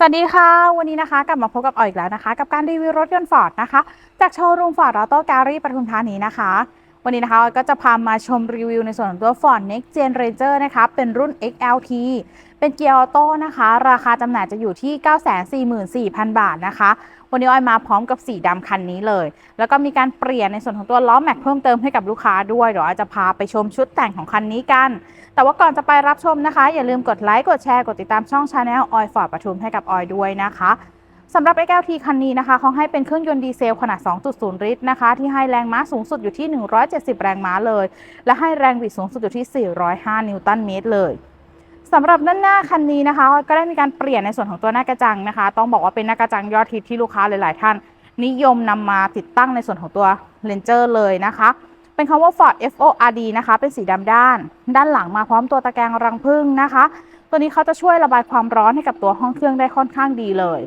สวัสดีค่ะ วันนี้นะคะกลับมาพบกับออยอีกแล้วนะคะ กับการรีวิวรถยนต์ฟอร์ดนะคะ จากโชว์รูมฟอร์ดออโต้แกลลี่ปทุมธานีนะคะ วันนี้นะคะออยก็จะพามาชมรีวิวในส่วนของตัว Ford Next Gen Ranger นะคะเป็นรุ่น XLT เป็นเกียร์ออโต้นะคะ ราคาจำหน่ายจะอยู่ที่ 944,000 บาทนะคะ วันนี้ออยมาพร้อมกับสีดำคันนี้เลย แล้วก็มีการเปลี่ยนในส่วนของตัวล้อแม็กเพิ่มเติมให้กับลูกค้าด้วยเดี๋ยวออยจะพาไปชมชุดแต่งของคันนี้กัน แต่ว่าก่อนจะไปรับชมนะคะ อย่าลืมกดไลค์กดแชร์กดติดตามช่องชาแนลออยฟอร์ดปทุมให้กับออยด้วยนะคะสำหรับ XLT คันนี้นะคะเขาให้เป็นเครื่องยนต์ดีเซลขนาด 2.0 ลิตรนะคะ ที่ให้แรงม้าสูงสุดอยู่ที่ 170 แรงม้าเลย และให้แรงบิดสูงสุดอยู่ที่ 405 นิวตันเมตรเลย สำหรับด้านหน้าคันนี้นะคะ ก็ได้มีการเปลี่ยนในส่วนของตัวหน้ากระจังนะคะ ต้องบอกว่าเป็นหน้ากระจังยอดฮิตที่ลูกค้าหลาย ๆ ท่าน นิยมนำมาติดตั้งในส่วนของตัวเรนเจอร์เลยนะคะ เป็นคำว่า Ford FORD นะคะ เป็นสีดำด้าน ด้านหลังมาพร้อมตัวตะแกรงรังผึ้งนะคะ ตัวนี้เขาจะช่วยระบายความร้อนให้กับตัวห้องเครื่องได้ค่อนข้างดีเลย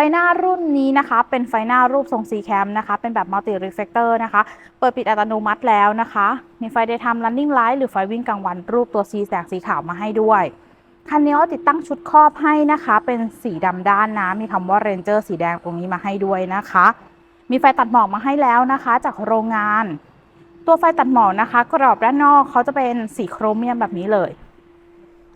ฟหน้ารุ่นนี้นะคะเป็นไฟหน้ารูปทรง C cam นะคะ เป็นแบบ multi reflector นะคะ เปิดปิดอัตโนมัติแล้วนะคะ มีไฟ daytime running light หรือไฟวิ่งกลางวันรูปตัว C แสงสีขาวมาให้ด้วย คันนี้ก็ติดตั้งชุดครอบให้นะคะ เป็นสีดำด้านนะ มีคำว่า Ranger สีแดงตรงนี้มาให้ด้วยนะคะ มีไฟตัดหมอกมาให้แล้วนะคะ จากโรงงาน ตัวไฟตัดหมอกนะคะ กรอบด้านนอกเขาจะเป็นสีโครเมียมแบบนี้เลย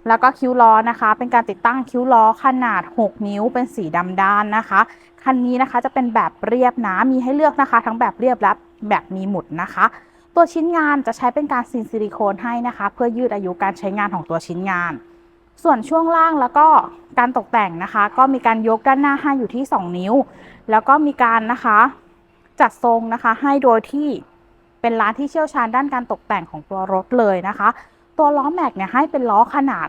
แล้วก็คิ้วล้อนะคะ เป็นการติดตั้งคิ้วล้อขนาด 6 นิ้วเป็นสีดำด้านนะคะ คันนี้นะคะจะเป็นแบบเรียบนะ มีให้เลือกนะคะ ทั้งแบบเรียบและแบบมีหมุดนะคะ ตัวชิ้นงานจะใช้เป็นการซีนซิลิโคนให้นะคะ เพื่อยืดอายุการใช้งานของตัวชิ้นงาน ส่วนช่วงล่างแล้วก็การตกแต่งนะคะ ก็มีการยกด้านหน้าให้อยู่ที่ 2 นิ้ว แล้วก็มีการนะคะจัดทรงนะคะให้โดยที่เป็นร้านที่เชี่ยวชาญด้านการตกแต่งของตัวรถเลยนะคะ ตัวล้อแม็กเนี่ยให้เป็นล้อขนาด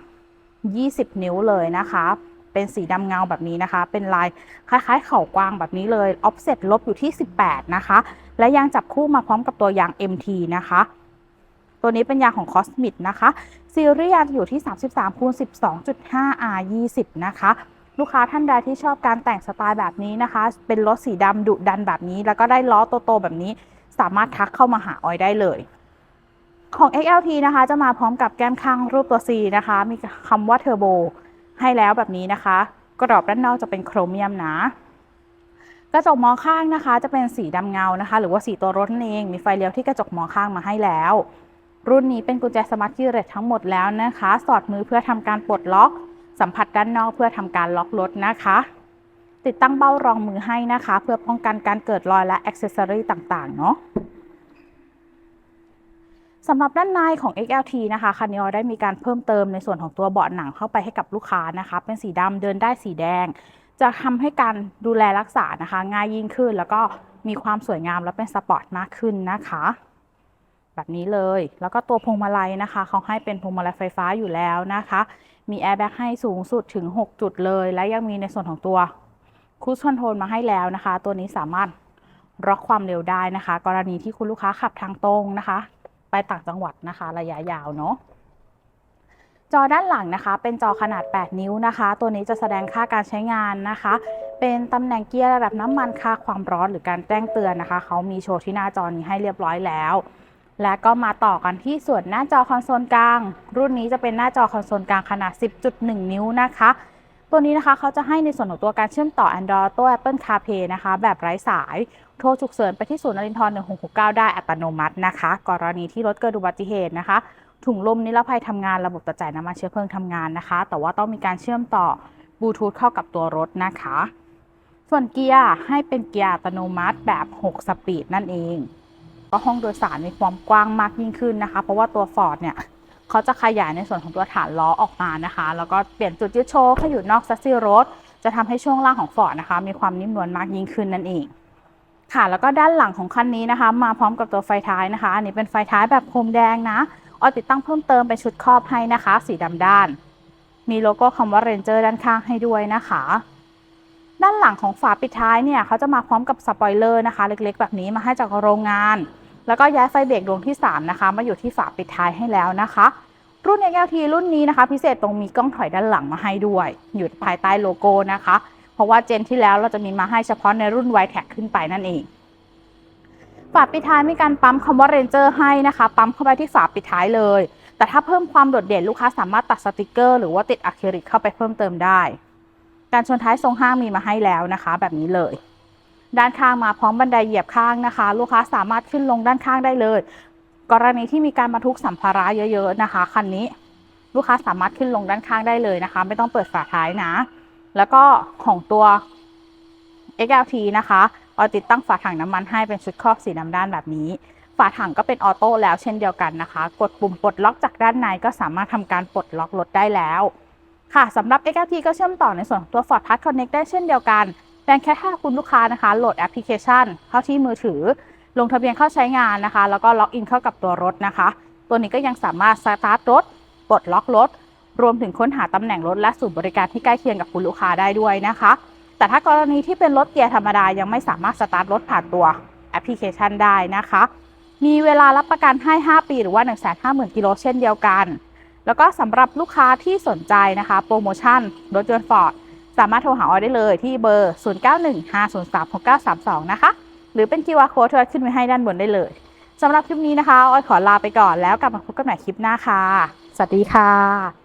20 นิ้วเลยนะคะ เป็นสีดำเงาแบบนี้นะคะ เป็นลายคล้ายๆ เข่ากวางแบบนี้เลย offset ลบอยู่ที่ 18 นะคะ และยางจับคู่มาพร้อมกับตัวยาง MT นะคะ ตัวนี้เป็นยางของ Cosmic นะคะ ซีรีส์ยางอยู่ที่ 33คูณ12.5 R 20นะคะลูกค้าท่านใดที่ชอบการแต่งสไตล์แบบนี้นะคะ เป็นรถสีดำดุดันแบบนี้ แล้วก็ได้ล้อโตๆแบบนี้ สามารถทักเข้ามาหาออยได้เลย ของ XLT นะคะจะมาพร้อมกับแก้มข้างรูปตัว C นะคะ มีคำว่าเทอร์โบให้แล้วแบบนี้นะคะ กรอบด้านนอกจะเป็นโครเมียมนะกระจกมองข้างนะคะ จะเป็นสีดำเงานะคะ หรือว่าสีตัวรถนั่นเองมีไฟเลี้ยวที่กระจกมองข้างมาให้แล้ว รุ่นนี้เป็นกุญแจสมาร์ทคีย์เรททั้งหมดแล้วนะคะ สอดมือเพื่อทำการปลดล็อก สัมผัสด้านนอกเพื่อทำการล็อกรถนะคะ ติดตั้งเบ้ารองมือให้นะคะ เพื่อป้องกันการเกิดรอยและอ็อกเซสซอรี่ต่างๆเนาะ สำหรับด้านในของ XLT นะคะคันนี้เราได้มีการเพิ่มเติมในส่วนของตัวเบาะหนังเข้าไปให้กับลูกค้านะคะ เป็นสีดำเดินได้สีแดง จะทำให้การดูแลรักษานะคะ ง่ายยิ่งขึ้น แล้วก็มีความสวยงามและเป็นสปอร์ตมากขึ้นนะคะแบบนี้เลย แล้วก็ตัวพวงมาลัยนะคะเขาให้เป็นพวงมาลัยไฟฟ้าอยู่แล้วนะคะ มีแอร์แบ็กให้สูงสุดถึง 6 จุดเลย และยังมีในส่วนของตัวคูชคอนโทรลมาให้แล้วนะคะ ตัวนี้สามารถล็อกความเร็วได้นะคะ กรณีที่คุณลูกค้าขับทางตรงนะคะ ไปต่างจังหวัดนะคะ ระยะยาวเนาะจอด้านหลังนะคะ เป็นจอขนาด 8 นิ้วนะคะ ตัวนี้จะแสดงค่าการใช้งานนะคะ เป็นตำแหน่งเกียร์ระดับน้ำมันค่าความร้อนหรือการแจ้งเตือนนะคะ เขามีโชว์ที่หน้าจอนี้ให้เรียบร้อยแล้ว และก็มาต่อกันที่ส่วนหน้าจอคอนโซลกลาง รุ่นนี้จะเป็นหน้าจอคอนโซลกลางขนาด 10.1 นิ้วนะคะ ตัวนี้นะคะเขาจะให้ในส่วนของตัวการเชื่อมต่อ Android ตัว Apple CarPlay นะคะ แบบไร้สาย โทรฉุกเฉินไปที่ศูนย์นรินทร์1669 ได้อัตโนมัตินะคะ กรณีที่รถเกิดอุบัติเหตุนะคะ ถุงลมนิรภัยทำงานระบบตัดจ่ายน้ำมันเชื้อเพลิงทำงานนะคะ แต่ว่าต้องมีการเชื่อมต่อบลูทูธเข้ากับตัวรถนะคะ ส่วนเกียร์ให้เป็นเกียร์อัตโนมัติแบบ 6 สปีดนั่นเอง ก็ห้องโดยสารมีความกว้างมากยิ่งขึ้นนะคะ เพราะว่าตัว Ford เนี่ยเขาจะขยายในส่วนของตัวฐานล้อออกมานะคะ แล้วก็เปลี่ยนจุดยึดโชว์ให้อยู่นอกซัสซี่รถ จะทำให้ช่วงล่างของ Ford นะคะ มีความนิ่มนวลมากยิ่งขึ้นนั่นเอง ค่ะ แล้วก็ด้านหลังของคันนี้นะคะ มาพร้อมกับตัวไฟท้ายนะคะ อันนี้เป็นไฟท้ายแบบโคมแดงนะออยติดตั้งเพิ่มเติมเป็นชุดครอบให้นะคะ สีดำด้าน มีโลโก้คำว่า Ranger ด้านข้างให้ด้วยนะคะ ด้านหลังของฝาปิดท้ายเนี่ยเขาจะมาพร้อมกับสปอยเลอร์นะคะ เล็กๆ แบบนี้มาให้จากโรงงาน แล้วก็ย้ายไฟเบรกดวงที่ 3 นะคะ มาอยู่ที่ฝาปิดท้ายให้แล้วนะคะ รุ่น XLT รุ่นนี้นะคะ พิเศษตรงมีกล้องถอยด้านหลังมาให้ด้วย อยู่ภายใต้โลโก้นะคะ เพราะว่าเจนที่แล้วเราจะมีมาให้เฉพาะในรุ่น y t e c ขึ้นไปนั่นเองฝาปิดท้ายมีการปั๊มคำว่า Ranger ให้นะคะ ปั๊มเข้าไปที่ฝาปิดท้ายเลย แต่ถ้าเพิ่มความโดดเด่นลูกค้าสามารถตัดสติกเกอร์หรือว่าติดอะคริลิกเข้าไปเพิ่มเติมได้ การชนท้ายทรงห้างมีมาให้แล้วนะคะ แบบนี้เลย ด้านข้างมาพร้อมบันไดเหยียบข้างนะคะ ลูกค้าสามารถขึ้นลงด้านข้างได้เลย กรณีที่มีการบรรทุกสัมภาระเยอะ ๆนะคะคันนี้ ลูกค้าสามารถขึ้นลงด้านข้างได้เลยนะคะ ไม่ต้องเปิดฝาท้ายนะ แล้วก็ของตัว XLT นะคะเราติดตั้งฝาถังน้ำมันให้เป็นชุดครอบสีดำด้านแบบนี้ ฝาถังก็เป็นออโต้แล้วเช่นเดียวกันนะคะ กดปุ่มปลดล็อกจากด้านในก็สามารถทำการปลดล็อกรถได้แล้ว ค่ะสำหรับ XLT ก็เชื่อมต่อในส่วนของตัว Ford Pass Connect ได้เช่นเดียวกันเพียงแค่ถ้าคุณลูกค้านะคะ โหลดแอปพลิเคชัน เข้าที่มือถือ ลงทะเบียนเข้าใช้งานนะคะ แล้วก็ล็อกอินเข้ากับตัวรถนะคะ ตัวนี้ก็ยังสามารถสตาร์ทรถ ปลดล็อกรถ รวมถึงค้นหาตำแหน่งรถและศูนย์บริการที่ใกล้เคียงกับคุณลูกค้าได้ด้วยนะคะ แต่ถ้ากรณีที่เป็นรถเกียร์ธรรมดายังไม่สามารถสตาร์ทรถผ่านตัวแอปพลิเคชันได้นะคะ มีเวลารับประกันให้ 5 ปีหรือว่า 150,000 กิโลเช่นเดียวกัน แล้วก็สำหรับลูกค้าที่สนใจนะคะ โปรโมชั่น รถยนต์ฟอร์ดสามารถโทรหาออยได้เลยที่เบอร์ 0915036932 นะคะ หรือเป็น QR code ที่เราขึ้นไว้ให้ด้านบนได้เลยสำหรับคลิปนี้นะคะออยขอลาไปก่อนแล้วกลับมาพบกันใหม่คลิปหน้าค่ะ สวัสดีค่ะ